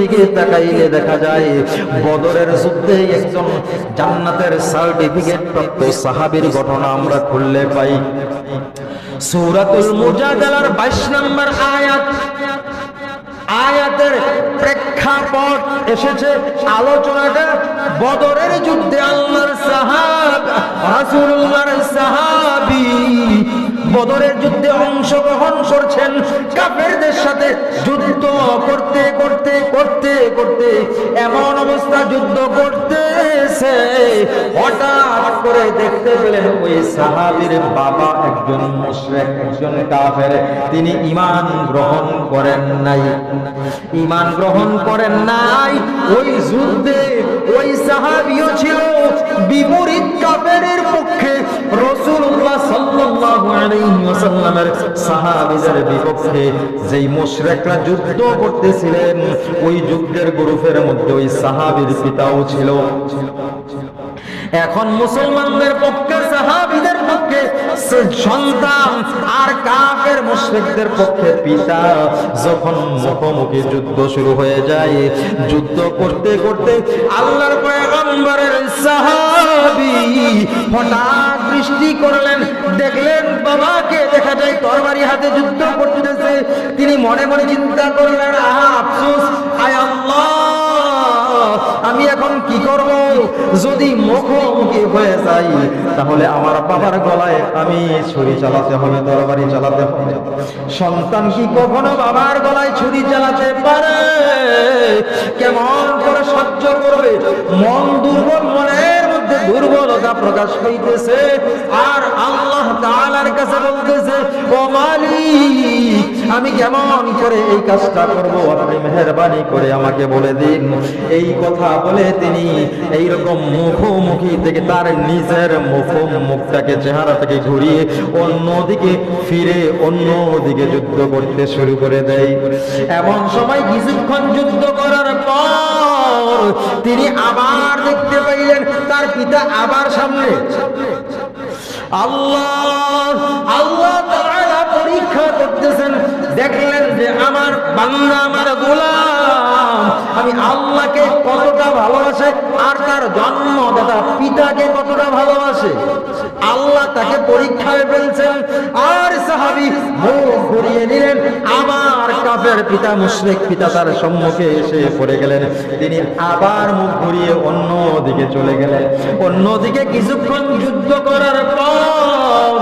দিকে তাকাইলে দেখা যায়, বদরের যুদ্ধে একজন জান্নাতের সার্টিফিকেট প্রাপ্ত সাহাবীর ঘটনা আমরা খুললে পাই। সূরাতুল মুজাদালার 22 নম্বর আয়াত। আয়াতের প্রেক্ষাপট এসেছে, আলোচনাটা বদরের যুদ্ধে আল্লাহর সাহাব, রাসূলুল্লাহর সাহাবী বদরের যুদ্ধে অংশগ্রহণ করছেন। কাফেরদের সাথে যুদ্ধ করতে করতে, এমন অবস্থা যুদ্ধ করতেছে। হঠাৎ করে দেখতে পেলেন ওই বাবা একজন একজন কাফের। তিনি ঈমান গ্রহণ করেন নাই। ঈমান গ্রহণ করেন নাই। ওই যুদ্ধে ওই সাহাবীও ছিল বিপরীত কাফেরের পক্ষে। যুদ্ধ এখন মুসলমানদের পক্ষে পক্ষে সন্তান আর পক্ষে পিতা। যখন মুখোমুখি যুদ্ধ শুরু হয়ে যায়, যুদ্ধ করতে করতে আল্লাহর পয়গম্বরের সাহাবী হঠাৎ দৃষ্টি করলেন। দেখলেন বাবাকে, দেখা যায় তরবারি হাতে যুদ্ধ করতেছে। তিনি মনে মনে চিন্তা করলেন, আহা, আফসোস আয় আল্লাহ, আমি এখন কি করব? যদি মুখোমুখি হয়ে যাই, তাহলে আমার বাবার গলায় আমি ছুরি চালাতে হবে, তরবারি চালাতে হবে। সন্তান কি কখনো বাবার গলায় ছুরি চালাতে পারে? কেমন করে সহ্য করবে? মন দুর্বল মনের মধ্যে দুর্বলতা প্রকাশ হইতেছে। আর আল্লাহ তাআলার কাছে বলতেছে, ও আমি কেমন করে এই কাজটা করব? আপনি মেহেরবানি করে আমাকে বলে দিন। এই কথা বলে তিনি এই রকম মুখোমুখি থেকে তার নিজের মুখ মুখটাকে চেহারাটাকে ঘুরিয়ে অন্যদিকে ফিরে, অন্যদিকে যুদ্ধ করতে শুরু করে দেয়। এমন সময় কিছুক্ষণ যুদ্ধ করার তিনি আবার দেখতে পাইলেন তার পিতা আবার সামনে। আল্লাহ আল্লাহ পরীক্ষা করতেছেন, দেখলেন যে আমার বান্দা, আমার গোলাম, আমি আল্লাহকে কতটা ভালোবাসে আর তার জন্মদাতা পিতাকে কতটা ভালোবাসে। আল্লাহ তাকে পরীক্ষায় ফেলছেন, আর সাহাবী মুখ ঘুরিয়ে নিলেন, আবার কাফের পিতা মুশরিক পিতা তার সম্মুখে এসে পড়ে গেলেন। তিনি আবার মুখ ঘুরিয়ে অন্য দিকে চলে গেলেন। অন্যদিকে কিছুক্ষণ যুদ্ধ করার পর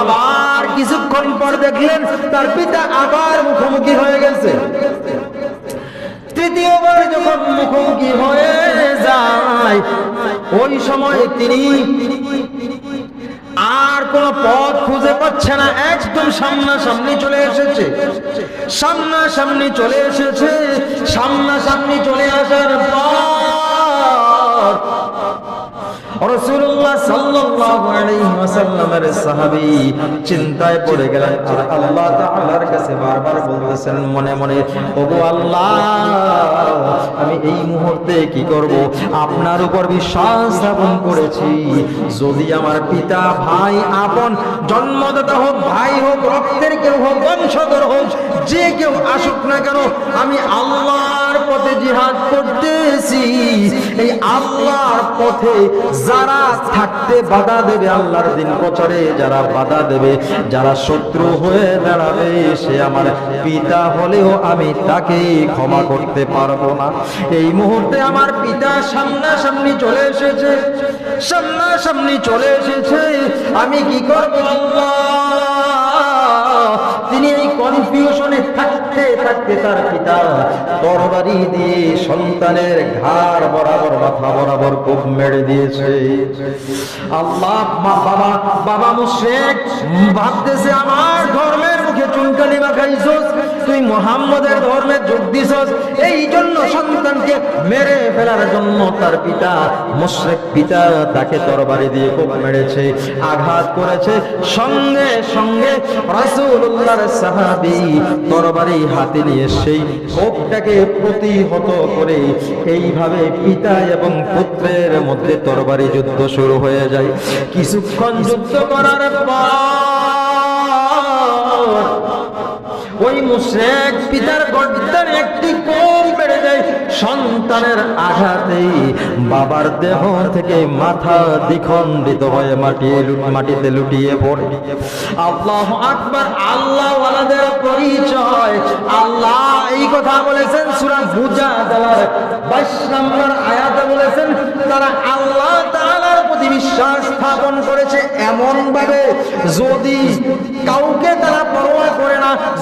আবার কিছুক্ষণ পর দেখলেন তার পিতা আবার মুখোমুখি হয়ে গেছে। তৃতীয়বার যখন মুখোমুখি হয়ে যায়, ওই সময় তিনি কোন পথ খুঁজে পাচ্ছে না, একদম সামনাসামনি চলে এসেছে। সামনাসামনি চলে এসেছে, সামনাসামনি চলে আসার পর রাসূলুল্লাহ সাল্লাল্লাহু আলাইহি ওয়াসাল্লামের সাহাবী চিন্তায় পড়ে গেলেন, আর আল্লাহ তাআলার কাছে বারবার বলতেছেন মনে মনে, ওগো আল্লাহ, আমি এই মুহূর্তে কি করব? আপনার উপর বিশ্বাস স্থাপন করেছি। যদি আমার পিতা, ভাই, আপন, জন্মদাতা হোক, ভাই হোক, রক্তের কেউ হোক, বংশধর হোক, যে কেউ আসুক না কেন, আমি এই আল্লাহর পথে যারা থাকতে বাধা দেবে, আল্লাহর দিন প্রচারে যারা বাধা দেবে, যারা শত্রু হয়ে দাঁড়াবে, সে আমার পিতা হলেও আমি তাকে ক্ষমা করতে পারব না। এই মুহূর্তে আমার পিতা সামনাসামনি চলে এসেছে, সামনাসামনি চলে এসেছে। আমি কি করব আল্লাহ? কনফিউশনে থাকতে থাকতে তার পিতা তরবারি দিয়ে সন্তানের ঘাড় বরাবর, মাথা বরাবর কূপ মেরে দিয়েছে। আল্লাহ, মা, বাবা বাবা মুশেক ভাবতেছে আমার ধর্মের মুখে চুনকালি মাখাইছস, তুই মোহাম্মদের ধর্মে যোগ দিছস এই জন্য সন্তানকে মেরে ফেলার জন্য তার পিতা, মুশরিক পিতা তাকে তরবারি দিয়ে কোপ মেরেছে, আঘাত করেছে। সঙ্গে সঙ্গে রাসূলুল্লাহর সাহাবী তরবারি হাতে নিয়ে সেই কোপটাকে প্রতিহত করে এইভাবে পিতা এবং পুত্রের মধ্যে তরবারি যুদ্ধ শুরু হয়ে যায়। কিছুক্ষণ যুদ্ধ করার পর ওই মুশরিক পিতার গর্দানে একটি কোপ সন্তানের আঘাতেই বাবার দেহ থেকে মাথা দ্বিখণ্ডিত হয়ে মাটি মাটিতে লুটিয়ে পড়ে। আল্লাহ আকবার আল্লাহ ওয়ালাদের পরিচয়। আল্লাহ এই কথা বলেছেন সূরা বুজা দেওয়ার 22 নম্বর আয়াতে বলেছেন, তারা আল্লাহ তাআলার প্রতি বিশ্বাস স্থাপন করেছে এমন ভাবে যদি কাউকে তারা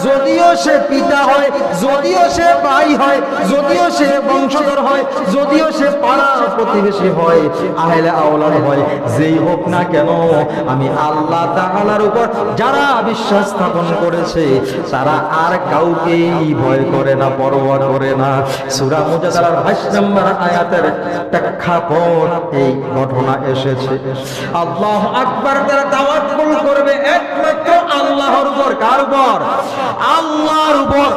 যদিও সে পিতা হয়, যদিও সে ভাই হয়, যদিও সে বংশধর হয়, যদিও সে পাড়া প্রতিবেশী হয়, আহলে আওলাদ হয়, যেই হোক না কেন, আমি আল্লাহ তাআলার উপর যারা বিশ্বাস স্থাপন করেছে, তারা আর কাউকেই ভয় করে না, পরোয়া করে না। সূরা মুজাদালার 22 নম্বর আয়াতের প্রেক্ষাপট এই ঘটনা এসেছে। আল্লাহ আকবার তারা তাওয়াক্কুল করবে একমাত্র আল্লাহর উপর কার উপর? আল্লাহর উপর।